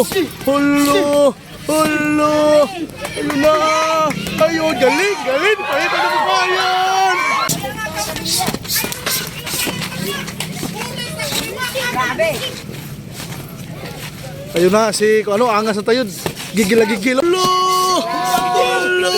Hulo! Hulo! Ano na? Ayun, galing, galing! Pakita na mo yan! Grabe. Ayun na, si ano, angas na tayo. Gigil na gigil. Hulo! Hulo!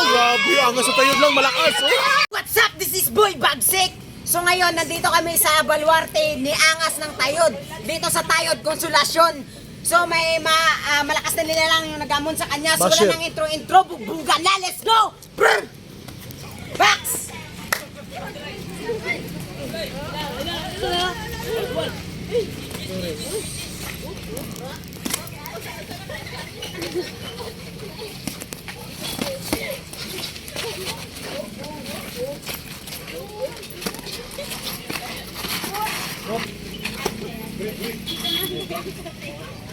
Grabe, angas na tayo lang, malakas. Oh. What's up? This is Boy Bagsik. So ngayon, nandito kami sa Baluarte ni Angas ng Tayod. Dito sa Tayod Konsolasyon. So may ma, ah, malakas na nila lang yung nagamon sa kanya. So Basher. wala nang intro-intro. Bugbugan na. Let's go! Brr! Bax!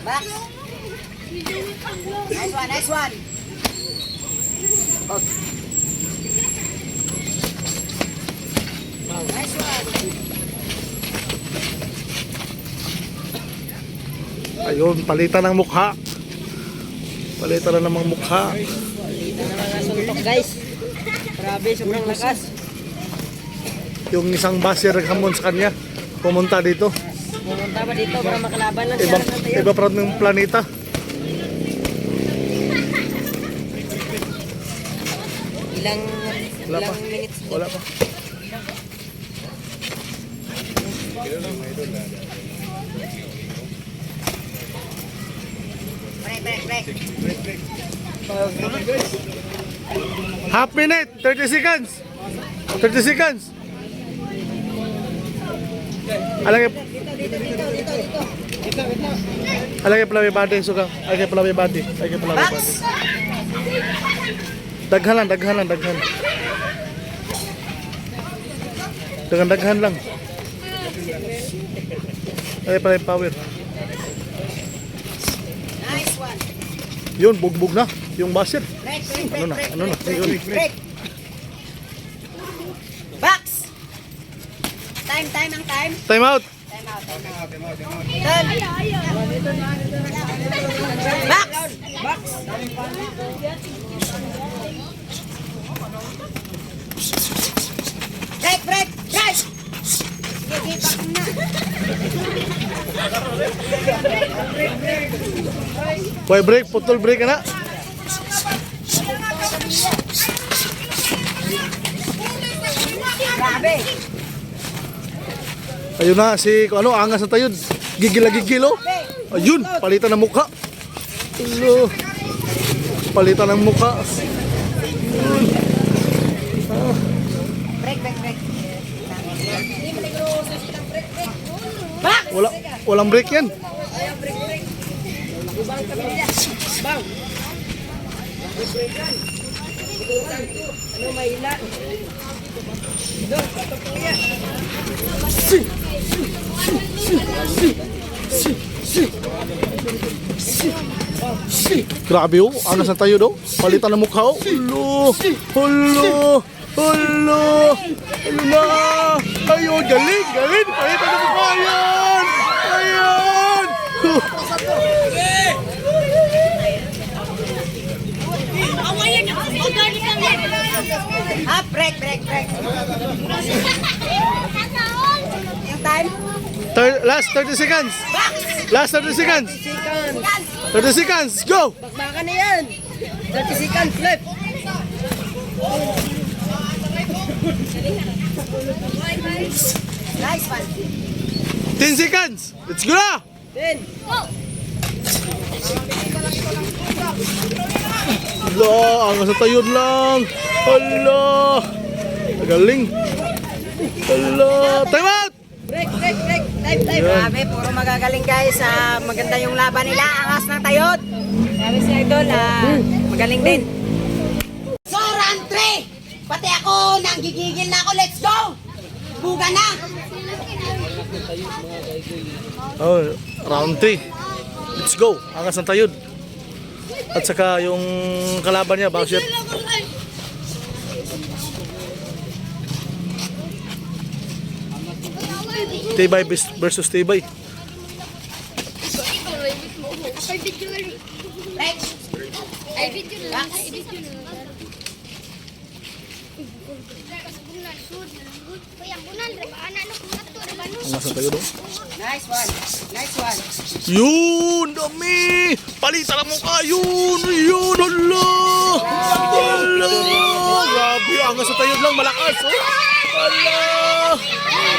Bax! Nice one, nice one. Nice one. Ayun, palitan ng mukha. Palitan na namang mukha. suntok guys. Grabe, sobrang lakas. Yung isang basher naghamon sa kanya. Pumunta dito. Pumunta pa dito para makalaban lang Ibang, iba pa rin ng planeta. Ilang, Wala pa. ilang minutes. Wala pa. Break, break, break. Half minute, 30 seconds. 30 seconds. Alagay, alagay pala may body, suka. Alagay pala may body. Alagay pala may body. Daghan lang, daghan lang, daghan. Daghan, daghan lang. Alagay pala yung power. Nice one. Yun, bugbog na. Yung break, Ano na, ano na? break, Ayun. break, break. Bax! Time, time ang time. Time out. Time out, time out. Done. Bax! Bax! Break, break, break! Sige, back na. Boy break, putol break na. Ayun na, si ano, angas na tayo. Gigil na gigil, oh. Ayun, palitan ng mukha. Ulo. Palitan ng mukha. Break, break, break. Wala, walang break yan. Ano may ilan? Grabe, oh. Angas na tayo, do. Palitan ng mukha, oh. Ulo. Ulo. Ulo. Ano na? Ayun, galing, galing. Palitan ng mukha yan. Ayan. Break, break, break. Yung time? Thir- last 30 seconds. Last 30 seconds. 30 seconds. Go. Bakbaka na yan. 30 seconds left. Nice one. 10 seconds. Let's go na. 10. Hala, angas na tayo lang. Hala. Galing. Hala. Time out. Break, break, break. Time, time. Grabe, puro magagaling guys. Ah, maganda yung laban nila. Angas ng tayot. Sabi si Idol, ah, magaling din. So, round 3. Pati ako, nang gigigil na ako. Let's go. Buga na. Oh, round 3. Let's go. Angas ng tayod. At saka yung kalaban niya, Bowser. Reba, no. Angas na tayo do. Nice one. Nice one. Yun, dami! Palitan na mukha, yun! Yun, hala! Hala! Grabe, angas na tayo lang, malakas, oh! Hala!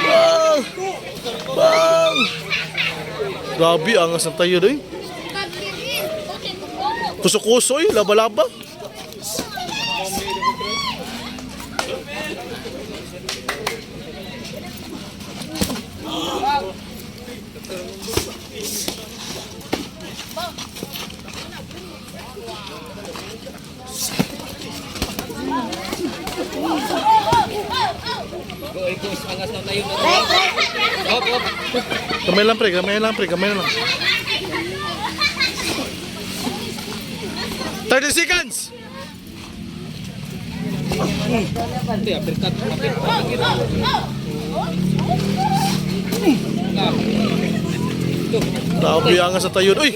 Bang! Bang! Grabe, angas na tayo doy. Kuso-kuso, eh, laba-laba. Kamay lang, pre, kamay lang, pre, kamay lang. 30 seconds! Grabe, angas na tayo. Uy!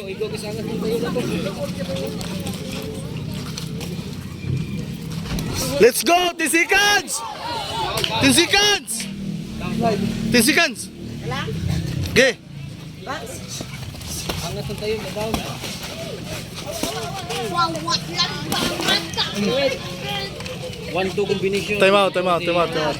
Let's go! 10 seconds! 10 seconds! 10 seconds! Okay. Wawat lang, bangat ka. One, two combination. Time out, time out, time out, time out.